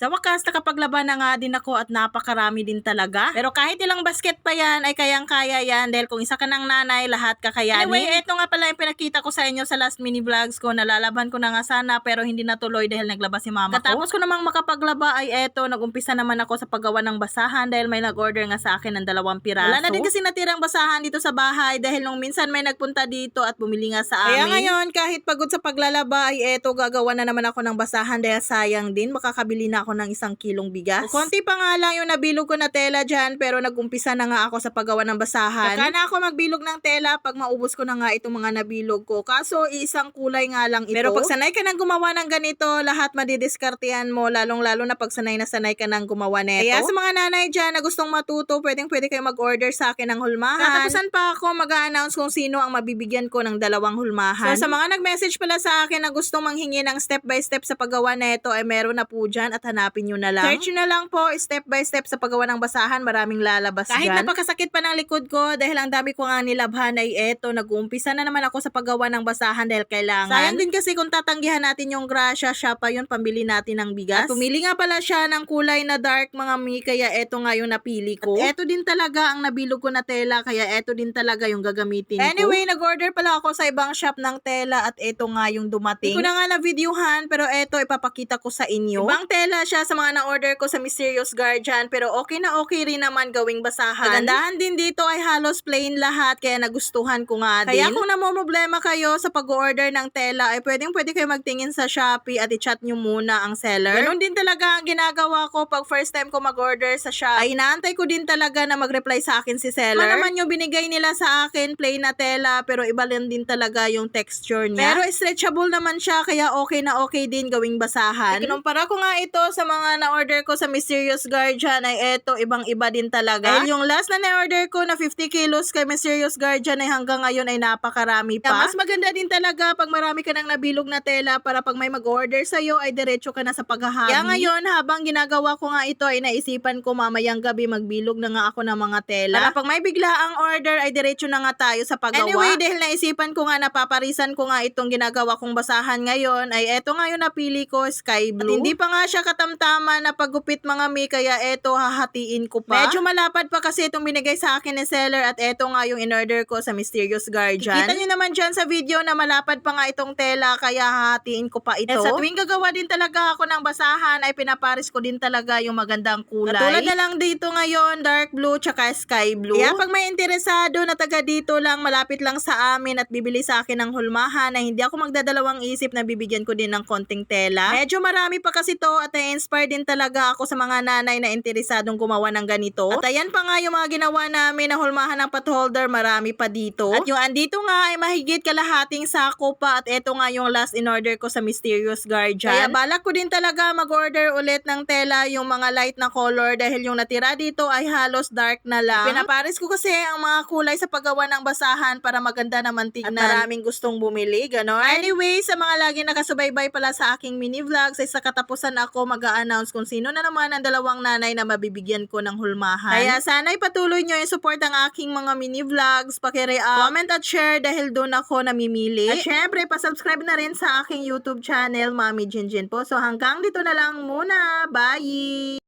Sa wakas, nakapaglaban na nga din ako at napakarami din talaga. Pero kahit ilang basket pa yan, ay kayang-kaya yan dahil kung isa ka ng nanay, lahat kakayanin. Anyway, eto nga pala yung pinakita ko sa inyo sa last mini vlogs ko. Nalalaban ko na nga sana pero hindi natuloy dahil naglaba si mama ko. Katapos ko namang makapaglaba ay eto, nagumpisa naman ako sa paggawa ng basahan dahil may nag-order nga sa akin ng dalawang piraso. Wala na din kasi natirang basahan dito sa bahay dahil nung minsan may nagpunta dito at bumili nga sa amin. Kaya ngayon, kahit pagod sa paglalaba ay eto, gagawa na naman ako ng basahan dahil sayang din. Makakabili na ako ng isang kilong bigas. Konti pa nga lang yung nabilog ko na tela dyan pero nagumpisa na nga ako sa paggawa ng basahan. Saka na ako magbilog ng tela pag maubos ko na nga itong mga nabilog ko. Kaso isang kulay nga lang ito. Pero pag sanay ka nang gumawa ng ganito, lahat madidiskartehan mo lalong-lalo na pag sanay na sanay ka nang gumawa neto. Kaya sa mga nanay dyan na gustong matuto, pwedeng pwede kayo mag-order sa akin ng hulmahan. Katapusan pa ako mag-announce kung sino ang mabibigyan ko ng dalawang hulmahan. So sa mga nag-message pala sa akin na gustong manghingi ng step by step sa paggawa neto, ay meron na po dyan at hanapin nyo na lang. Search nyo na lang po step by step sa paggawa ng basahan, maraming lalabas Kahit dyan. napakasakit pa ng likod ko dahil ang dami ko nga nilabhan ay eto, nag-uumpisa na naman ako sa paggawa ng basahan dahil kailangan. Sayang din kasi kung tatanggihan natin yung grasya, siya pa yun, pambili natin ng bigas. At pumili nga pala siya ng kulay na dark mga mi, kaya eto nga yung napili ko. At eto din talaga ang nabilog ko na tela, kaya eto din talaga yung gagamitin ko. Anyway, nag-order pala ako sa ibang shop ng tela at eto nga yung dumating. Hindi ko na nga na-videohan, pero eto ipapakita ko sa inyo. Ibang tela siya sa mga na-order ko sa Mysterious Guardian, pero okay na okay rin naman gawing basahan. Kagandahan din dito ay halos plain lahat, kaya nagustuhan ko nga din. Kaya kung namomroblema kayo sa pag-order ng tela, ay pwedeng pwede kayo magtingin sa Shopee at i-chat nyo muna ang seller. Ganun din talaga ang ginagawa ko pag first time ko mag-order sa shop. Ay inaantay ko din talaga na mag-reply sa akin si seller. Ano naman yung binigay nila sa akin, plain na tela, pero iba lang din talaga yung texture niya. Pero stretchable naman siya, kaya okay na okay din gawing basahan. Kinumpara ko nga ito sa mga na-order ko sa Mysterious Guardian ay eto, ibang-iba din talaga. Dahil yung last na na-order ko na 50 kilos kay Mysterious Guardian ay hanggang ngayon ay napakarami pa. mas maganda din talaga pag marami ka ng nabilog na tela para pag may mag-order sa'yo ay diretso ka na sa paghahabi. Kaya ngayon, habang ginagawa ko nga ito ay naisipan ko mamayang gabi magbilog na nga ako ng mga tela. Para pag may bigla ang order ay diretso na nga tayo sa paggawa. Anyway, dahil naisipan ko nga napaparisan ko nga itong ginagawa kong basahan ngayon ay eto nga yung napili ko, sky blue. At hindi pa nga siya katamtama na paggupit mga mi kaya eto hahatiin ko pa. Medyo malapad pa kasi itong binigay sa akin ni seller at eto nga yung in-order ko sa Mysterious Guardian. Kita nyo naman dyan sa video na malapad pa nga itong tela kaya hahatiin ko pa ito. At sa tuwing gagawa din talaga ako ng basahan ay pinaparis ko din talaga yung magandang kulay. Katulad na lang dito ngayon, dark blue tsaka sky blue. Kaya pag may interesado na taga dito lang, malapit lang sa amin at bibili sa akin ng hulmahan ay hindi ako magdadalawang isip na bibigyan ko din ng konting tela. Medyo marami pa kasi to at na-inspire din talaga ako sa mga nanay na interesadong gumawa ng ganito. At ayan pa nga yung mga ginawa namin na hulmahan ng pot holder, marami pa dito. At yung andito nga ay mahigit kalahating sako pa at eto nga yung last in order ko sa Mysterious Guardian. Kaya balak ko din talaga mag-order ulit ng tela yung mga light na color dahil yung natira dito ay halos dark na lang. Pinaparis ko kasi ang mga kulay sa paggawa ng basahan para maganda naman tignan. At maraming gustong bumili, ganon. Anyway, sa mga lagi nakasubaybay pala sa aking mini vlogs ay sa katapusan ako mag-a-announce kung sino na naman ang dalawang nanay na mabibigyan ko ng hulmahan. Kaya sana ipatuloy nyo yung support ang aking mga mini vlogs, paki-react, comment at share dahil doon ako namimili. At syempre, pa-subscribe na rin sa aking YouTube channel, Mami Jinjin po. So hanggang dito na lang muna. Bye!